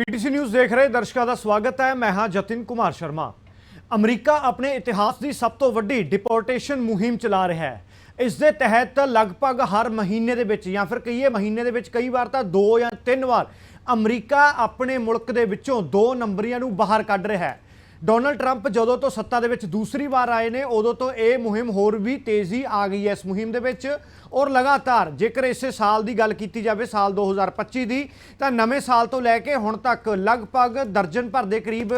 PTC news ਦੇਖ ਰਹੇ ਦਰਸ਼ਕਾਂ ਦਾ ਸਵਾਗਤ ਹੈ। ਮੈਂ ਹਾਂ ਜਤਿਨ ਕੁਮਾਰ ਸ਼ਰਮਾ। ਅਮਰੀਕਾ ਆਪਣੇ ਇਤਿਹਾਸ ਦੀ ਸਭ ਤੋਂ ਵੱਡੀ ਡਿਪੋਰਟੇਸ਼ਨ ਮੁਹਿੰਮ ਚਲਾ ਰਿਹਾ ਹੈ। ਇਸ ਦੇ ਤਹਿਤ ਲਗਭਗ ਹਰ ਮਹੀਨੇ ਦੇ ਵਿੱਚ ਜਾਂ ਫਿਰ ਕਹੀਏ ਮਹੀਨੇ ਦੇ ਵਿੱਚ ਕਈ ਵਾਰ ਤਾਂ ਦੋ ਜਾਂ ਤਿੰਨ ਵਾਰ ਅਮਰੀਕਾ ਆਪਣੇ ਮੁਲਕ ਦੇ ਵਿੱਚੋਂ ਦੋ ਨੰਬਰੀਆਂ ਨੂੰ ਬਾਹਰ ਕੱਢ ਰਿਹਾ ਹੈ। ਡੋਨਲਡ ਟਰੰਪ ਜਦੋਂ ਤੋਂ ਸੱਤਾ ਦੇ ਵਿੱਚ ਦੂਸਰੀ ਵਾਰ ਆਏ ਨੇ, ਉਦੋਂ ਤੋਂ ਇਹ ਮੁਹਿੰਮ ਹੋਰ ਵੀ ਤੇਜ਼ੀ ਆ ਗਈ ਹੈ ਇਸ ਮੁਹਿੰਮ ਦੇ ਵਿੱਚ। ਔਰ ਲਗਾਤਾਰ ਜੇਕਰ ਇਸੇ ਸਾਲ ਦੀ ਗੱਲ ਕੀਤੀ ਜਾਵੇ, ਸਾਲ 2025 ਦੀ, ਤਾਂ ਨਵੇਂ ਸਾਲ ਤੋਂ ਲੈ ਕੇ ਹੁਣ ਤੱਕ ਲਗਭਗ ਦਰਜਨ ਭਰ ਦੇ ਕਰੀਬ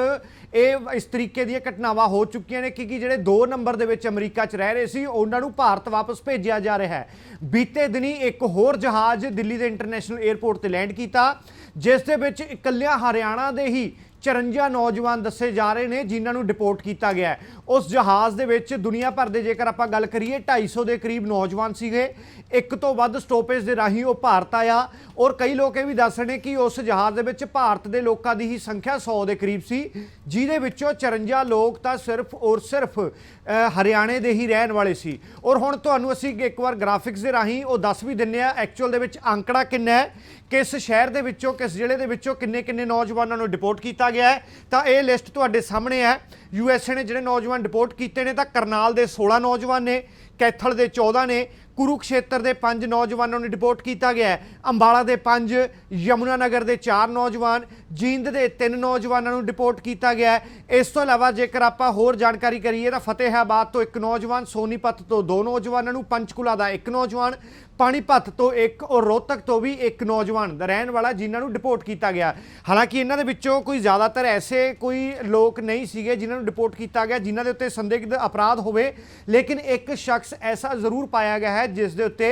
ਇਹ ਇਸ ਤਰੀਕੇ ਦੀਆਂ ਘਟਨਾਵਾਂ ਹੋ ਚੁੱਕੀਆਂ ਨੇ। ਕਿ ਕਿ ਜਿਹੜੇ 2 ਨੰਬਰ ਦੇ ਵਿੱਚ ਅਮਰੀਕਾ 'ਚ ਰਹਿ ਰਹੇ ਸੀ, ਉਹਨਾਂ ਨੂੰ ਭਾਰਤ ਵਾਪਸ ਭੇਜਿਆ ਜਾ ਰਿਹਾ ਹੈ। ਬੀਤੇ ਦਿਨੀ ਇੱਕ ਹੋਰ ਜਹਾਜ਼ ਦਿੱਲੀ ਦੇ ਇੰਟਰਨੈਸ਼ਨਲ 에ਅਰਪੋਰਟ ਤੇ ਲੈਂਡ ਕੀਤਾ, ਜਿਸ ਦੇ ਵਿੱਚ ਇਕੱਲਿਆਂ ਹਰਿਆਣਾ ਦੇ ਹੀ 54 ਨੌਜਵਾਨ ਦੱਸੇ ਜਾ ਰਹੇ ਨੇ, ਜਿਨ੍ਹਾਂ ਨੂੰ ਡਿਪੋਰਟ ਕੀਤਾ ਗਿਆ ਉਸ ਜਹਾਜ਼ ਦੇ ਵਿੱਚ ਦੁਨੀਆ ਭਰ ਦੇ ਜੇਕਰ ਆਪਾਂ ਗੱਲ ਕਰੀਏ 250 ਦੇ ਕਰੀਬ ਨੌਜਵਾਨ ਸੀਗੇ। ਇੱਕ ਤੋਂ ਵੱਧ ਸਟੋਪੇਜ ਦੇ ਰਾਹੀਂ ਉਹ ਭਾਰਤ ਆਇਆ। ਔਰ ਕਈ ਲੋਕ ਇਹ ਵੀ ਦੱਸ ਰਹੇ ਨੇ ਕਿ ਉਸ ਜਹਾਜ਼ ਦੇ ਵਿੱਚ ਭਾਰਤ ਦੇ ਲੋਕਾਂ ਦੀ ਹੀ ਸੰਖਿਆ 100 ਦੇ ਕਰੀਬ ਸੀ, ਜਿਹਦੇ ਵਿੱਚੋਂ 54 ਲੋਕ ਤਾਂ ਸਿਰਫ ਔਰ ਸਿਰਫ ਹਰਿਆਣੇ ਦੇ ਹੀ ਰਹਿਣ ਵਾਲੇ ਸੀ। ਔਰ ਹੁਣ ਤੁਹਾਨੂੰ ਅਸੀਂ ਇੱਕ ਵਾਰ ਗ੍ਰਾਫਿਕਸ ਦੇ ਰਾਹੀਂ ਉਹ ਦੱਸ ਵੀ ਦਿੰਨੇ ਆ ਐਕਚੁਅਲ ਦੇ ਵਿੱਚ ਅੰਕੜਾ ਕਿੰਨਾ ਹੈ, ਕਿਸ ਸ਼ਹਿਰ ਦੇ ਵਿੱਚੋਂ, ਕਿਸ ਜ਼ਿਲ੍ਹੇ ਦੇ ਵਿੱਚੋਂ ਕਿੰਨੇ ਕਿੰਨੇ ਨੌਜਵਾਨਾਂ ਨੂੰ ਡਿਪੋਰਟ ਕੀਤਾ ਗਿਆ ਹੈ। ਤਾਂ ਇਹ ਲਿਸਟ ਤੁਹਾਡੇ ਸਾਹਮਣੇ ਹੈ। ਯੂਐਸਏ ਨੇ ਜਿਹੜੇ ਨੌਜਵਾਨ ਡਿਪੋਰਟ ਕੀਤੇ ਨੇ, ਤਾਂ ਕਰਨਾਲ ਦੇ 16 ਨੌਜਵਾਨ ਨੇ, ਕੈਥਲ ਦੇ 14 ਨੇ ਕੁਰੂਕਸ਼ੇਤਰ ਦੇ 5 ਨੌਜਵਾਨਾਂ ਨੂੰ ਡਿਪੋਰਟ ਕੀਤਾ ਗਿਆ ਹੈ। ਅੰਬਾਲਾ ਦੇ 5 ਯਮੁਨਾ ਨਗਰ ਦੇ 4 ਨੌਜਵਾਨ, ਜੀਂਦ ਦੇ 3 ਨੌਜਵਾਨਾਂ ਨੂੰ ਡਿਪੋਰਟ ਕੀਤਾ ਗਿਆ ਹੈ। ਇਸ ਤੋਂ ਇਲਾਵਾ ਜੇਕਰ ਆਪਾਂ ਹੋਰ ਜਾਣਕਾਰੀ ਕਰੀਏ ਤਾਂ ਫਤਿਹਾਬਾਦ ਤੋਂ ਇੱਕ ਨੌਜਵਾਨ, ਸੋਨੀਪਤ ਤੋਂ ਦੋ ਨੌਜਵਾਨਾਂ ਨੂੰ, ਪੰਚਕੁਲਾ ਦਾ ਇੱਕ ਨੌਜਵਾਨ ਪਾਣੀਪਤ ਤੋਂ ਇੱਕ ਔਰ ਰੋਹਤਕ ਤੋਂ ਵੀ ਇੱਕ ਨੌਜਵਾਨ ਦਾ ਰਹਿਣ ਵਾਲਾ ਜਿਨ੍ਹਾਂ ਨੂੰ ਡਿਪੋਰਟ ਕੀਤਾ ਗਿਆ। ਹਾਲਾਂਕਿ ਇਹਨਾਂ ਦੇ ਵਿੱਚੋਂ ਕੋਈ ਜ਼ਿਆਦਾਤਰ ਐਸੇ ਕੋਈ ਲੋਕ ਨਹੀਂ ਸੀਗੇ ਜਿਨ੍ਹਾਂ ਨੂੰ ਡਿਪੋਰਟ ਕੀਤਾ ਗਿਆ, ਜਿਨ੍ਹਾਂ ਦੇ ਉੱਤੇ ਸੰਦਿਗਧ ਅਪਰਾਧ ਹੋਵੇ। ਲੇਕਿਨ ਇੱਕ ਸ਼ਖਸ ਐਸਾ ਜ਼ਰੂਰ ਪਾਇਆ ਗਿਆ ਹੈ, ਜਿਸ ਦੇ ਉੱਤੇ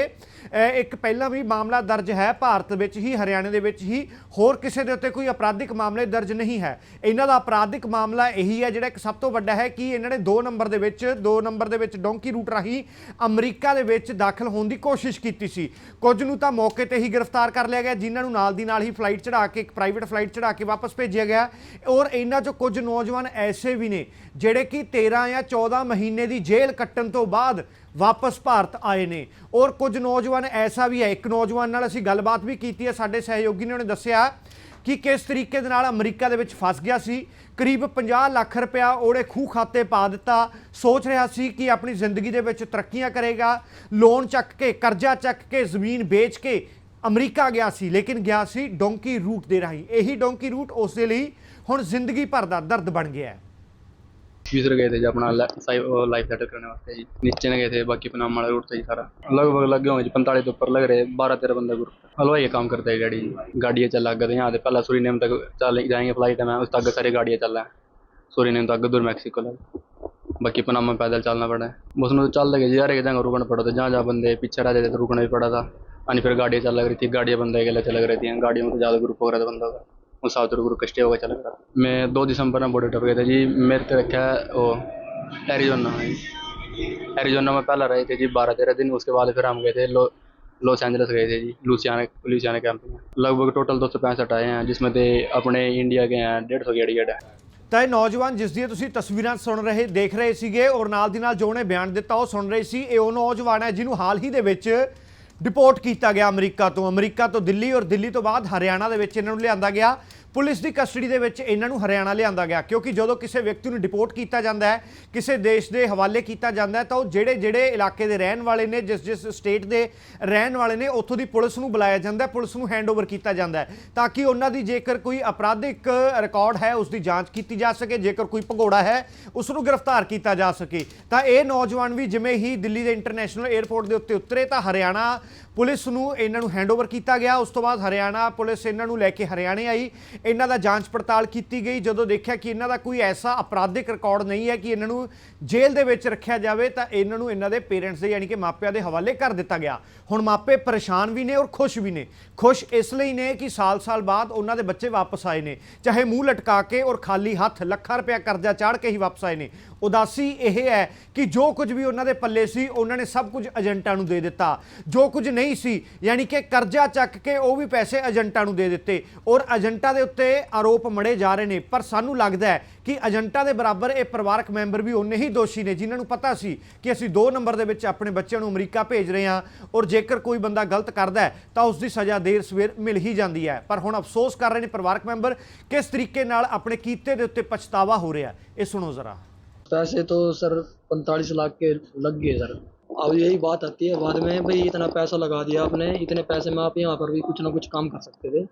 ਇੱਕ ਪਹਿਲਾਂ ਵੀ ਮਾਮਲਾ ਦਰਜ ਹੈ, ਭਾਰਤ ਵਿੱਚ ਹੀ, ਹਰਿਆਣੇ ਦੇ ਵਿੱਚ ਹੀ। ਹੋਰ ਕਿਸੇ ਦੇ ਉੱਤੇ ਕੋਈ ਅਪਰਾਧਿਕ ਮਾਮਲੇ ਦਰਜ ਨਹੀਂ ਹੈ। ਇਹਨਾਂ ਦਾ ਅਪਰਾਧਿਕ ਮਾਮਲਾ ਇਹੀ ਹੈ, ਜਿਹੜਾ ਇੱਕ ਸਭ ਤੋਂ ਵੱਡਾ ਹੈ ਕਿ ਇਹਨਾਂ ਨੇ 2 ਨੰਬਰ ਦੇ ਵਿੱਚ 2 ਨੰਬਰ ਦੇ ਵਿੱਚ ਡੋਂਕੀ ਰੂਟ ਰਾਹੀਂ ਅਮਰੀਕਾ ਦੇ ਵਿੱਚ ਦਾਖਲ ਹੋਣ ਦੀ ਕੋਸ਼ਿਸ਼ ਕੀਤੀ। ਕੀਤੀ ਸੀ। ਕੁਝ ਨੂੰ ਤਾਂ ਮੌਕੇ ਤੇ ਹੀ ਗ੍ਰਿਫਤਾਰ ਕਰ ਲਿਆ ਗਿਆ, ਜਿਨ੍ਹਾਂ ਨੂੰ ਨਾਲ ਦੀ ਨਾਲ ਹੀ ਫਲਾਈਟ ਚੜਾ ਕੇ, ਇੱਕ ਪ੍ਰਾਈਵੇਟ ਫਲਾਈਟ ਚੜਾ ਕੇ ਵਾਪਸ ਭੇਜਿਆ ਗਿਆ। ਔਰ ਇਹਨਾਂ ਚੋਂ ਕੁਝ ਨੌਜਵਾਨ ਐਸੇ ਵੀ ਨੇ, ਜਿਹੜੇ ਕਿ 13 ਜਾਂ 14 ਮਹੀਨੇ ਦੀ ਜੇਲ੍ਹ ਕੱਟਣ ਤੋਂ ਬਾਅਦ ਵਾਪਸ ਭਾਰਤ ਆਏ ਨੇ। ਔਰ ਕੁਝ ਨੌਜਵਾਨ ਐਸਾ ਵੀ ਹੈ, ਇੱਕ ਨੌਜਵਾਨ ਨਾਲ ਅਸੀਂ ਗੱਲਬਾਤ ਵੀ ਕੀਤੀ ਹੈ, ਸਾਡੇ ਸਹਿਯੋਗੀ ਨੇ ਉਹਨੇ ਦੱਸਿਆ ਕਿ ਕਿਸ ਤਰੀਕੇ ਦੇ ਨਾਲ ਅਮਰੀਕਾ ਦੇ ਵਿੱਚ ਫਸ ਗਿਆ ਸੀ। ਕਰੀਬ 50 ਲੱਖ ਰੁਪਇਆ ਉਹਨੇ ਖੂਹ ਖਾਤੇ ਪਾ ਦਿੱਤਾ। ਸੋਚ ਰਿਹਾ ਸੀ ਕਿ ਆਪਣੀ ਜ਼ਿੰਦਗੀ ਦੇ ਵਿੱਚ ਤਰੱਕੀਆਂ ਕਰੇਗਾ। ਲੋਨ ਚੱਕ ਕੇ, ਕਰਜ਼ਾ ਚੱਕ ਕੇ, ਜ਼ਮੀਨ ਵੇਚ ਕੇ ਅਮਰੀਕਾ ਗਿਆ ਸੀ, ਲੇਕਿਨ ਗਿਆ ਸੀ ਡੋਂਕੀ ਰੂਟ ਦੇ ਰਾਹੀਂ। ਇਹੀ ਡੋਂਕੀ ਰੂਟ ਉਸ ਦੇ ਲਈ ਹੁਣ ਜ਼ਿੰਦਗੀ ਭਰ ਦਾ ਦਰਦ ਬਣ ਗਿਆ ਹੈ। यूज़र गए थे जी अपना लाइफ सेटल करने वास्ते जी। नीचे ने गए थे, बाकी पनाम वाला रूट था जी सारा। लगभग लगे हुए जी, पैंतालीस के ऊपर लग रहे, बारह तेरह बंदे ग्रुप हलवाई काम करते हैं गाड़ी। गाड़ियाँ चल लग यहाँ पहला सूरीनेम तक चल जाएँगे फ़्लाइट में उस तक सारी गाड़ियाँ चल रहा है। सूरीनेम तक दूर मैक्सिको लग। बाकी पनामा पैदल चलना पड़ा है। बस उन्होंने चल लगे जी एक जगह रुकना पड़ा था, जहाँ जहाँ बंदे पीछे रह जाते तो रुकना भी पड़ा था। यानी फिर गाड़ियाँ चल लग रही थी, गाड़ियाँ बंदे अकेले चल रही थी, गाड़ियों में तो ज़्यादा ग्रुप हो रहा था बंदों का। उस साउथ ग्रुप कस्टे होकर चल रहा मैं दो दिसंबर में बॉर्डर टप गए थे जी मेरे को रखा है वो एरिजोना एरिजोना में पहला रहे थे जी बारह तेरह दिन उसके बाद फिर हम गए थे लो लॉस एंजल्स गए थे जी लुसियाना लुसियाना कैंप में लगभग टोटल दो सौ पैंसठ आए हैं जिसमें थे अपने इंडिया के हैं डेढ़ सौ गेट गेट है ਤਾਂ ਇਹ ਨੌਜਵਾਨ ਜਿਸ ਦੀਆਂ ਤੁਸੀਂ ਤਸਵੀਰਾਂ ਸੁਣ ਰਹੇ ਦੇਖ ਰਹੇ ਸੀਗੇ ਔਰ ਨਾਲ ਦੀ ਨਾਲ ਜੋ ਉਹਨੇ ਬਿਆਨ ਦਿੱਤਾ ਉਹ ਸੁਣ ਰਹੇ ਸੀ ਇਹ ਉਹ ਨੌਜਵਾਨ ਹੈ ਜਿਹਨੂੰ ਹਾਲ ਹੀ ਦੇ ਵਿੱਚ ਡਿਪੋਰਟ ਕੀਤਾ ਗਿਆ ਅਮਰੀਕਾ ਤੋਂ। ਅਮਰੀਕਾ ਤੋਂ ਦਿੱਲੀ ਔਰ ਦਿੱਲੀ ਤੋਂ ਬਾਅਦ ਹਰਿਆਣਾ ਦੇ ਵਿੱਚ ਇਹਨਾਂ ਨੂੰ ਲਿਆਂਦਾ ਗਿਆ। ਪੁਲਿਸ ਦੀ ਕਸਟਡੀ ਦੇ ਵਿੱਚ ਇਹਨਾਂ ਨੂੰ ਹਰਿਆਣਾ ਲਿਆਂਦਾ ਗਿਆ, ਕਿਉਂਕਿ ਜਦੋਂ ਕਿਸੇ ਵਿਅਕਤੀ ਨੂੰ ਡਿਪੋਰਟ ਕੀਤਾ ਜਾਂਦਾ ਹੈ, ਕਿਸੇ ਦੇਸ਼ ਦੇ ਹਵਾਲੇ ਕੀਤਾ ਜਾਂਦਾ ਹੈ, ਤਾਂ ਉਹ ਜਿਹੜੇ ਜਿਹੜੇ ਇਲਾਕੇ ਦੇ ਰਹਿਣ ਵਾਲੇ ਨੇ, ਜਿਸ ਜਿਸ ਸਟੇਟ ਦੇ ਰਹਿਣ ਵਾਲੇ ਨੇ, ਉੱਥੋਂ ਦੀ ਪੁਲਿਸ ਨੂੰ ਬੁਲਾਇਆ ਜਾਂਦਾ ਹੈ, ਪੁਲਿਸ ਨੂੰ ਹੈਂਡਓਵਰ ਕੀਤਾ ਜਾਂਦਾ ਹੈ, ਤਾਂ ਕਿ ਉਹਨਾਂ ਦੀ ਜੇਕਰ ਕੋਈ ਅਪਰਾਧਿਕ ਰਿਕਾਰਡ ਹੈ, ਉਸ ਦੀ ਜਾਂਚ ਕੀਤੀ ਜਾ ਸਕੇ, ਜੇਕਰ ਕੋਈ ਭਗੌੜਾ ਹੈ, ਉਸ ਨੂੰ ਗ੍ਰਿਫਤਾਰ ਕੀਤਾ ਜਾ ਸਕੇ। ਤਾਂ ਇਹ ਨੌਜਵਾਨ ਵੀ ਜਿਵੇਂ ਹੀ ਦਿੱਲੀ ਦੇ ਇੰਟਰਨੈਸ਼ਨਲ 에ਅਰਪੋਰਟ ਦੇ ਉੱਤੇ ਉਤਰੇ, ਤਾਂ ਹਰਿਆਣਾ ਪੁਲਿਸ ਨੂੰ ਇਹਨਾਂ ਨੂੰ ਹੈਂਡਓਵਰ ਕੀਤਾ ਗਿਆ। ਉਸ ਤੋਂ ਬਾਅਦ ਹਰਿਆਣਾ ਪੁਲਿਸ ਇਹਨਾਂ ਨੂੰ ਲੈ ਕੇ ਹਰਿਆਣੇ ਆਈ। ਇਹਨਾਂ ਦਾ ਜਾਂਚ ਪੜਤਾਲ ਕੀਤੀ ਗਈ, ਜਦੋਂ ਦੇਖਿਆ ਕਿ ਇਹਨਾਂ ਦਾ ਕੋਈ ਐਸਾ ਅਪਰਾਧਿਕ ਰਿਕਾਰਡ ਨਹੀਂ ਹੈ ਕਿ ਇਹਨਾਂ ਨੂੰ ਜੇਲ੍ਹ ਦੇ ਵਿੱਚ ਰੱਖਿਆ ਜਾਵੇ, ਤਾਂ ਇਹਨਾਂ ਨੂੰ ਇਹਨਾਂ ਦੇ ਪੇਰੈਂਟਸ ਦੇ ਯਾਨੀ ਕਿ ਮਾਪਿਆਂ ਦੇ ਹਵਾਲੇ ਕਰ ਦਿੱਤਾ ਗਿਆ। ਹੁਣ ਮਾਪੇ ਪਰੇਸ਼ਾਨ ਵੀ ਨੇ ਔਰ ਖੁਸ਼ ਵੀ ਨੇ। ਖੁਸ਼ ਇਸ ਲਈ ਨੇ ਕਿ ਸਾਲ-ਸਾਲ ਬਾਅਦ ਉਹਨਾਂ ਦੇ ਬੱਚੇ ਵਾਪਸ ਆਏ ਨੇ। ਚਾਹੇ ਮੂੰਹ ਲਟਕਾ ਕੇ ਔਰ ਖਾਲੀ ਹੱਥ ਲੱਖਾਂ ਰੁਪਇਆ ਕਰਜ਼ਾ ਚਾੜ ਕੇ ਹੀ ਵਾਪਸ ਆਏ ਨੇ। ਉਦਾਸੀ ਇਹ ਹੈ ਕਿ ਜੋ ਕੁਝ ਵੀ ਉਹਨਾਂ ਦੇ ਪੱਲੇ ਸੀ, ਉਹਨਾਂ ਨੇ ਸਭ ਕੁਝ ਏਜੰਟਾਂ ਨੂੰ ਦੇ ਦਿੱਤਾ। ਜੋ ਕੁਝ ਨਹੀਂ ਸੀ, ਯਾਨੀ ਕਿ ਕਰਜ਼ਾ ਚੱਕ ਕੇ ਉਹ ਵੀ ਪੈਸੇ ਏਜੰਟਾਂ ਨੂੰ ਦੇ ਦਿੱਤੇ। ਔਰ ਏਜੰਟਾਂ ਦੇ ਉੱਤੇ ਆਰੋਪ ਮੜੇ ਜਾ ਰਹੇ ਨੇ ਪਰ ਸਾਨੂੰ ਲੱਗਦਾ ਹੈ ਕਿ ਏਜੰਟਾਂ ਦੇ ਬਰਾਬਰ ਇਹ ਪਰਿਵਾਰਕ ਮੈਂਬਰ ਵੀ ਉਨੇ ਹੀ ਦੋਸ਼ੀ ਨੇ ਜਿਨ੍ਹਾਂ ਨੂੰ ਪਤਾ ਸੀ ਕਿ ਅਸੀਂ 2 ਨੰਬਰ ਦੇ ਵਿੱਚ ਆਪਣੇ ਬੱਚਿਆਂ ਨੂੰ ਅਮਰੀਕਾ ਭੇਜ ਰਹੇ ਹਾਂ ਔਰ ਜੇਕਰ ਕੋਈ ਬੰਦਾ ਗਲਤ ਕਰਦਾ ਹੈ ਤਾਂ ਉਸ ਦੀ ਸਜ਼ਾ ਦੇਰ ਸਵੇਰ ਮਿਲ ਹੀ ਜਾਂਦੀ ਹੈ ਪਰ ਹੁਣ ਅਫਸੋਸ ਕਰ ਰਹੇ ਨੇ ਪਰਿਵਾਰਕ ਮੈਂਬਰ ਕਿਸ ਤਰੀਕੇ ਨਾਲ ਆਪਣੇ ਕੀਤੇ ਦੇ ਉੱਤੇ ਪਛਤਾਵਾ ਹੋ ਰਿਹਾ ਇਹ ਸੁਣੋ ਜ਼ਰਾ पैसे तो सर पैंतालीस लाख के लग गए सर अब यही बात आती है बाद में भाई इतना पैसा लगा दिया आपने इतने पैसे में आप यहाँ पर भी कुछ ना कुछ काम कर सकते थे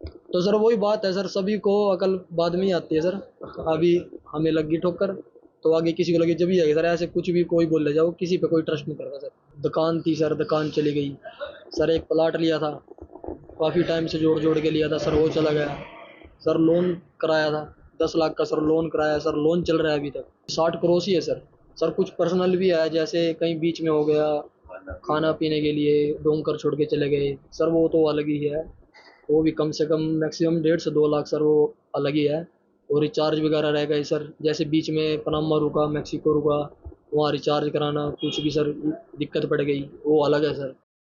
तो सर वही बात है सर, सभी को अकल बाद में ही आती है सर। अभी हमें लगी ठोकर तो आगे किसी को लगी, जब ही आएगी सर, ऐसे कुछ भी कोई बोल ले जाओ, किसी पे कोई ट्रस्ट नहीं करता सर। दुकान थी सर, दुकान चली गई। सर एक प्लाट लिया था, काफ़ी टाइम से जोड़ जोड़ के लिया था सर, वो चला गया। सर लोन कराया था, दस लाख का सर लोन कराया, सर लोन चल रहा है अभी तक। साठ क्रॉस ही है सर। सर कुछ पर्सनल भी आया, जैसे कहीं बीच में हो गया, खाना पीने के लिए डोंकर छोड़ के चले गए। सर वो तो अलग ही है। वो भी कम से कम मैक्सिमम डेढ़ से दो लाख, सर, वो अलग ही है। और रिचार्ज वगैरह रहेगा ही, सर। जैसे बीच में पनामा रुका मैक्सिको रुका, वहाँ रिचार्ज कराना, कुछ भी, सर, दिक्कत पड़ गई, वो अलग है, सर।